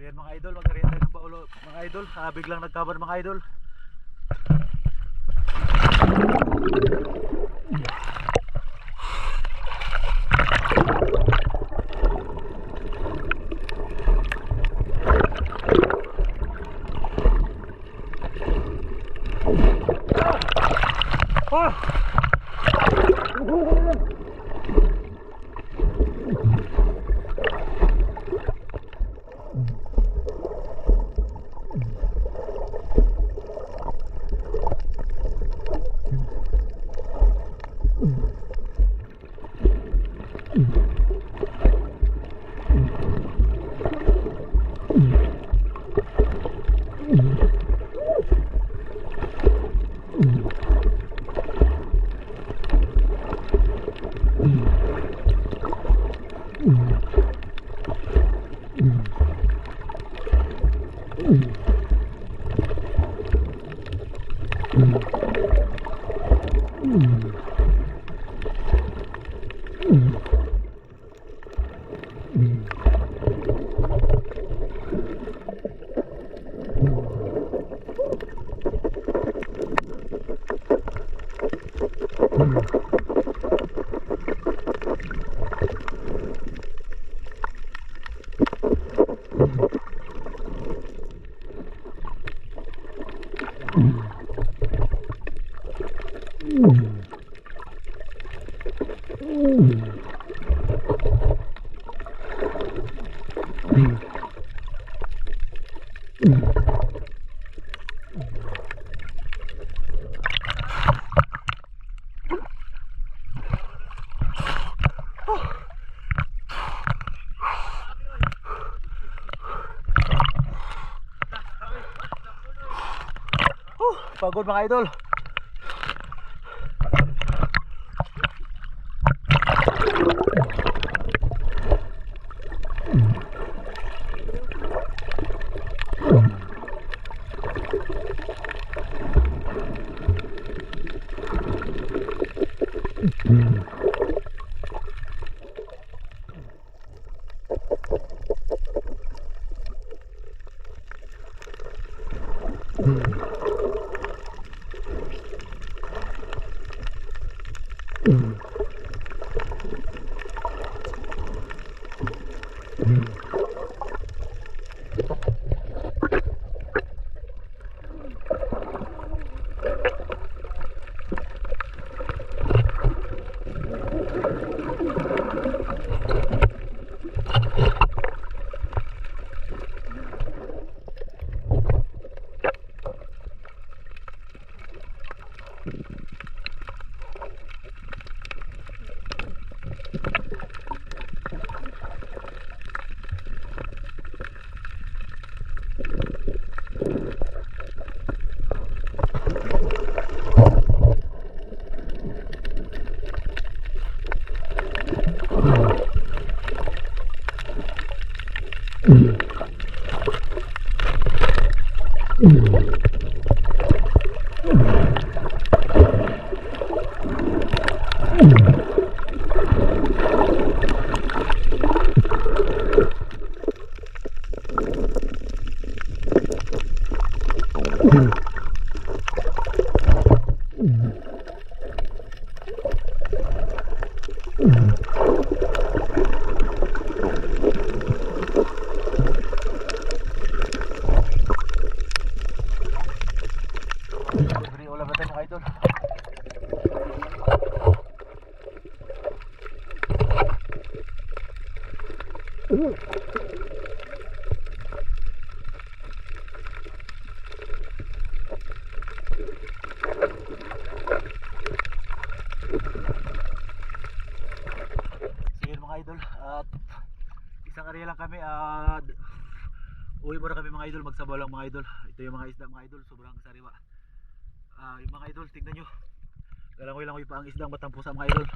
So yan mga idol, mag-arihan ng baulo mga idol. Ah, biglang nagkaban mga idol. Huh, pagod mga idol. Libre ulam natin mga idol. So yun mga idol at area lang kami at uwi muna kami mga idol magsabaw lang mga idol ito yung mga isda mga idol sobrang sariwa Ah, yung mga idol, tingnan nyo. Galangoy-langoy pa ang isdang matampusa mga idol.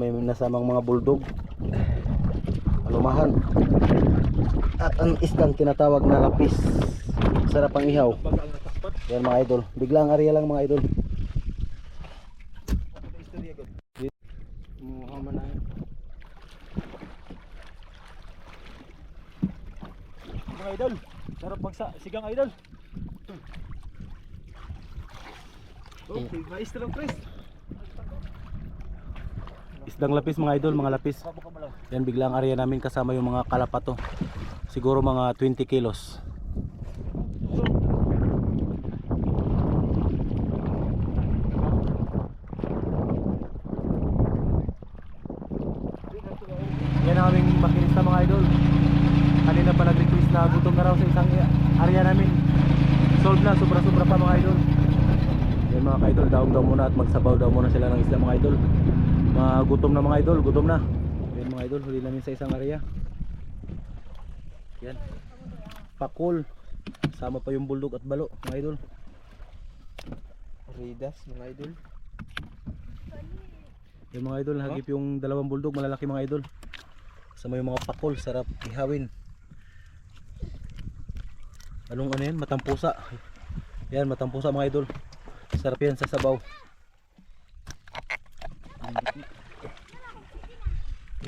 May nasamang mga bulldog. Alumahan. At ang isdang tinatawag na lapis. Sarap ang ihaw. Yan mga idol. Biglang area lang mga idol. Mga idol, sarap magsa sigang idol. Okay, maestro Chris. Isdang lapis mga idol, mga lapis. Yan biglang area namin kasama yung mga kalapato. Siguro mga 20 kilos. Yan ang aming makinis na mga idol. Kanina pa nag-request na gutom na raw sa isang area namin. Solve na, sobra-sobra pa mga idol. Yan mga idol, daong daw muna at magsabaw daw muna sila ng isla mga idol. Mga gutom na mga idol, gutom na. Yan mga idol, huli namin sa isang area. Yan. Pakul. Sama pa yung bulldog at balo, mga idol. Ridas mga idol. Yung mga idol, hagip yung dalawang bulldog, malalaki mga idol. Sama yung mga pakul, sarap ihawin. Anong ano yan? Matampusa. Yan, matampusa mga idol. Sarap yan sa sabaw.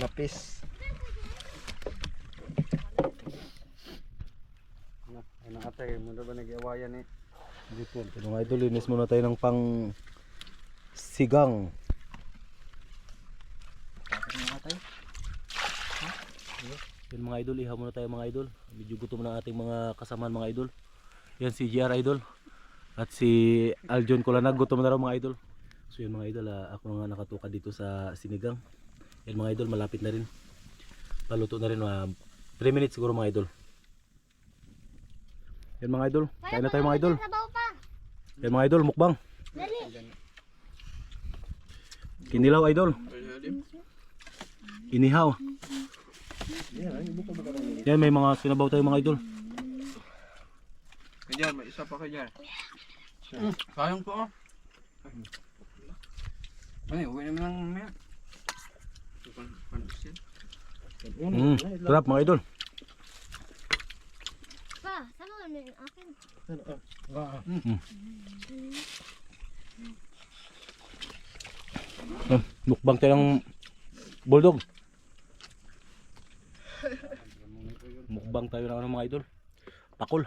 Lapis. Atay mo na ba nag-iwayan eh? Dito, mga idol, linis muna tayo ng pang sigang. Yan mga idol, ihaw muna tayo mga idol. Medyo gutom na ating mga kasamaan mga idol. Yan si GR idol. At si Aljon Kulanag, gutom na raw mga idol. So yun mga idol, ah, ako nga nakatuka dito sa sinigang. Yan mga idol, malapit na rin. Paluto na rin, mga 3 minutes siguro mga idol. Yan mga idol, kain na tayo mga idol. Yan mga idol, mukbang. Kinilaw idol. Inihaw. Yan may mga sinabaw tayo mga idol. Kajar, may isa pa kajar. Sayang po oh. Ay, uwi naman lang mamaya. Mm, sarap mga idol. Pa, sabaw na yung akin. Yan, mukbang tayo ng bulldog. Mukbang tayo ng ano mga idol. Pakul.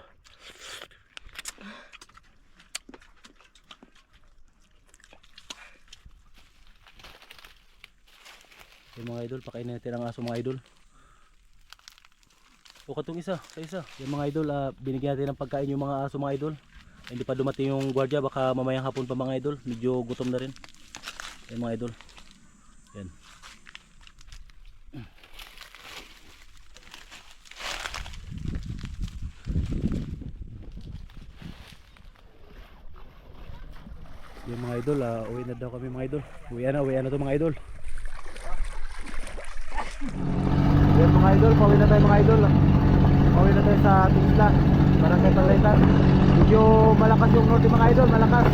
Yung mga idol, pakain natin ang aso mga idol. O katong isa, sa isa. Yung mga idol, ah, binigyan natin ng pagkain yung mga aso mga idol. Hindi pa dumating yung gwardiya, baka mamayang hapon pa mga idol. Medyo gutom na rin. Yan mga idol. Yan. Yung mga idol, ah, uwi na daw kami mga idol. Uwi na, uwi na to mga idol. Yan mga idol, pauwi na tayo mga idol. Pauwi na tayo sa ating isla. Barangay Palaytan. Medyo malakas yung norte mga idol, malakas.